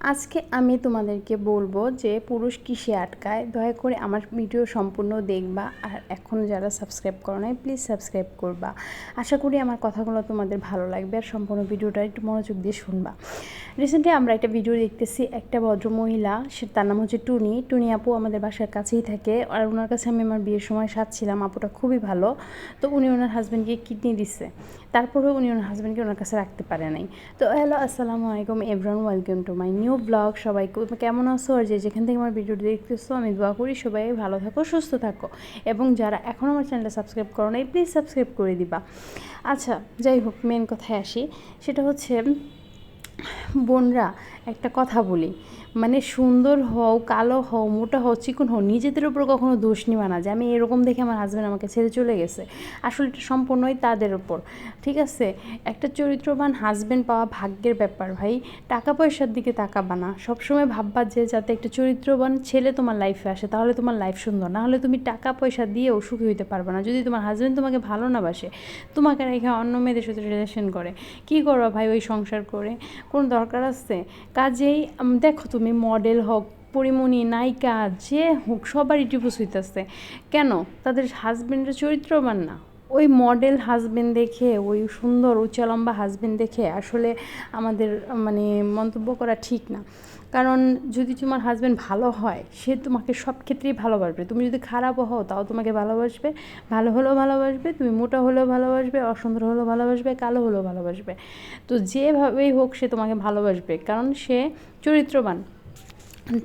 আজকে আমি তোমাদেরকে বলব যে পুরুষ কিসে আটকায়? দয়া করে আমার ভিডিও সম্পূর্ণ দেখবা আর এখন যারা সাবস্ক্রাইব করো নাই প্লিজ সাবস্ক্রাইব করবা। আশা করি আমার কথাগুলো তোমাদের ভালো লাগবে আর সম্পূর্ণ ভিডিওটা একটু মনোযোগ দিয়ে শুনবা। রিসেন্টলি আমরা একটা ভিডিও দেখতেছি, একটা ভদ্র মহিলা সে তার নাম হচ্ছে টুনি। টুনি আপু আমাদের বাসার কাছেই থাকে আর ওনার কাছে আমি আমার বিয়ের সময় সাজছিলাম, আপুটা খুবই ভালো। তো উনি ওনার হাজব্যান্ডকে কিডনি দিচ্ছে তারপরেও উনি ওনার হাজব্যান্ডকে ওনার কাছে রাখতে পারে নাই। তো হ্যালো আসসালামু আলাইকুম everyone welcome to my new blog, সবাই কেমন আছো? আর যে যেখান থেকে আমার ভিডিওটি দেখতেছো, আমি দোয়া করি সবাই ভালো থাকো, সুস্থ থাকো। এবং যারা এখনও আমার চ্যানেলটা সাবস্ক্রাইব করো নাই, প্লিজ সাবস্ক্রাইব করে দিবা। আচ্ছা যাই হোক মেন কথায় আসি। সেটা হচ্ছে বোনরা, একটা কথা বলি। মানে সুন্দর হও, কালো হও, মোটা হও, চিকন হও, নিজেদের উপর কখনো দোষ নিবা না যে আমি এরকম দেখে আমার হাজব্যান্ড আমাকে ছেড়ে চলে গেছে। আসলে এটা সম্পূর্ণই তাদের উপর। ঠিক আছে? একটা চরিত্রবান হাজব্যান্ড পাওয়া ভাগ্যের ব্যাপার ভাই। টাকা পয়সার দিকে তাকাবা না। সবসময় ভাববা যে যাতে একটা চরিত্রবান ছেলে তোমার লাইফে আসে, তাহলে তোমার লাইফ সুন্দর। না হলে তুমি টাকা পয়সা দিয়েও সুখী হইতে পারবে না। যদি তোমার হাজব্যান্ড তোমাকে ভালো না বাসে, তোমাকে রেখে অন্য মেয়েদের সাথে রিলেশন করে, কী করবা ভাই ওই সংসার করে? কোনো দরকার আছে? কাজেই দেখো তুমি মডেল হোক, পরিমণি, নায়িকা, যে হোক সবার টিপুস হইতেছে। কেন? তাদের হাজব্যান্ডের চরিত্রবান না। ওই মডেল হাজবেন্ড দেখে, ওই সুন্দর, উচ্চ লম্বা হাজবেন্ড দেখে আসলে আমাদের মানে মন্তব্য করা ঠিক না। কারণ যদি তোমার হাজব্যান্ড ভালো হয়, সে তোমাকে সব ক্ষেত্রেই ভালোবাসবে। তুমি যদি খারাপও হও, তাও তোমাকে ভালোবাসবে। ভালো হলেও ভালোবাসবে, তুমি মোটা হলেও ভালোবাসবে, অসুন্দর হলেও ভালোবাসবে, কালো হলেও ভালোবাসবে। তো যেভাবেই হোক সে তোমাকে ভালোবাসবে, কারণ সে চরিত্রবান।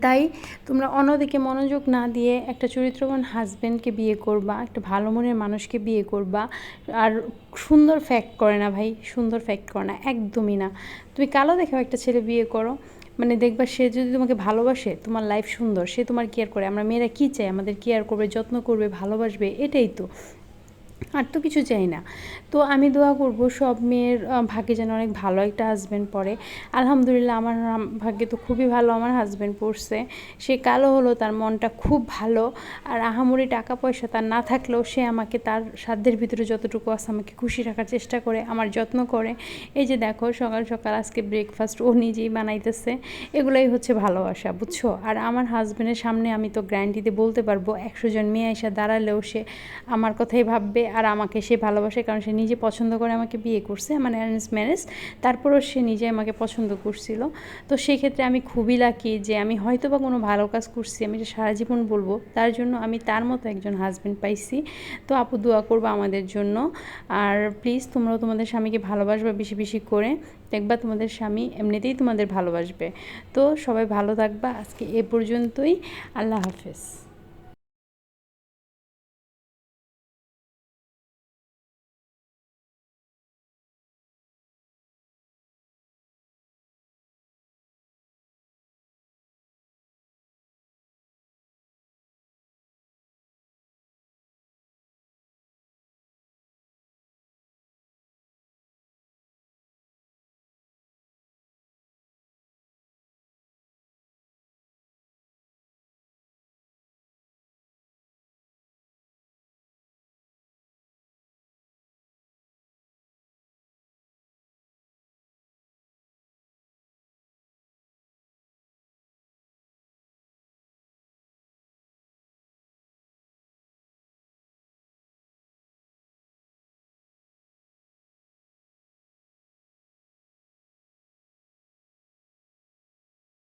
তাই তোমরা অন্যদিকে মনোযোগ না দিয়ে একটা চরিত্রবান হাজব্যান্ডকে বিয়ে করবা, একটা ভালো মনের মানুষকে বিয়ে করবা, আর সুন্দর ফ্যাক্ট করে না ভাই, সুন্দর ফ্যাক্ট করে না, একদমই না। তুমি কালো দেখেও একটা ছেলে বিয়ে করো মানে দেখবা সে যদি তোমাকে ভালোবাসে, তোমার লাইফ সুন্দর, সে তোমার কেয়ার করে। আমরা মেয়েরা কী চাই? আমাদের কেয়ার করবে, যত্ন করবে, ভালোবাসবে, এটাই তো। আর তো কিছু চাই না। তো আমি দোয়া করব সব মেয়ের ভাগ্যে যেন অনেক ভালো একটা হাজব্যান্ড পড়ে। আলহামদুলিল্লাহ আমার ভাগ্যে তো খুবই ভালো আমার হাজব্যান্ড পড়ছে। সে কালো হলো, তার মনটা খুব ভালো। আর আহামরি টাকা পয়সা তার না থাকলেও সে আমাকে তার সাধ্যের ভিতরে যতটুকু আছে আমাকে খুশি রাখার চেষ্টা করে, আমার যত্ন করে। এই যে দেখো, সকাল সকাল আজকে ব্রেকফাস্ট ও নিজেই বানাইতেছে। এগুলাই হচ্ছে ভালোবাসা, বুঝছ? আর আমার হাজব্যান্ডের সামনে আমি তো গ্যারান্টিতে বলতে পারব, একশো জন মেয়ে এসে দাঁড়ালেও সে আমার কথাই ভাববে আর আমাকে সে ভালোবাসে কারণ সে নিজে পছন্দ করে আমাকে বিয়ে করছে মানে অ্যারেঞ্জ ম্যারেজ তারপরও সে নিজে আমাকে পছন্দ করছিল। তো সেক্ষেত্রে আমি খুবই লাকি যে আমি হয়তো বা কোনো ভালো কাজ করছি, আমি যে সারা জীবন বলব, তার জন্য আমি তার মতো একজন হাজব্যান্ড পাইছি। তো আপু দোয়া করব আমাদের জন্য। আর প্লিজ তোমরাও তোমাদের স্বামীকে ভালোবাসবে বেশি বেশি করে। দেখবা তোমাদের স্বামী এমনিতেই তোমাদের ভালোবাসবে। তো সবাই ভালো থাকবা। আজকে এ পর্যন্তই। আল্লাহ হাফেজ।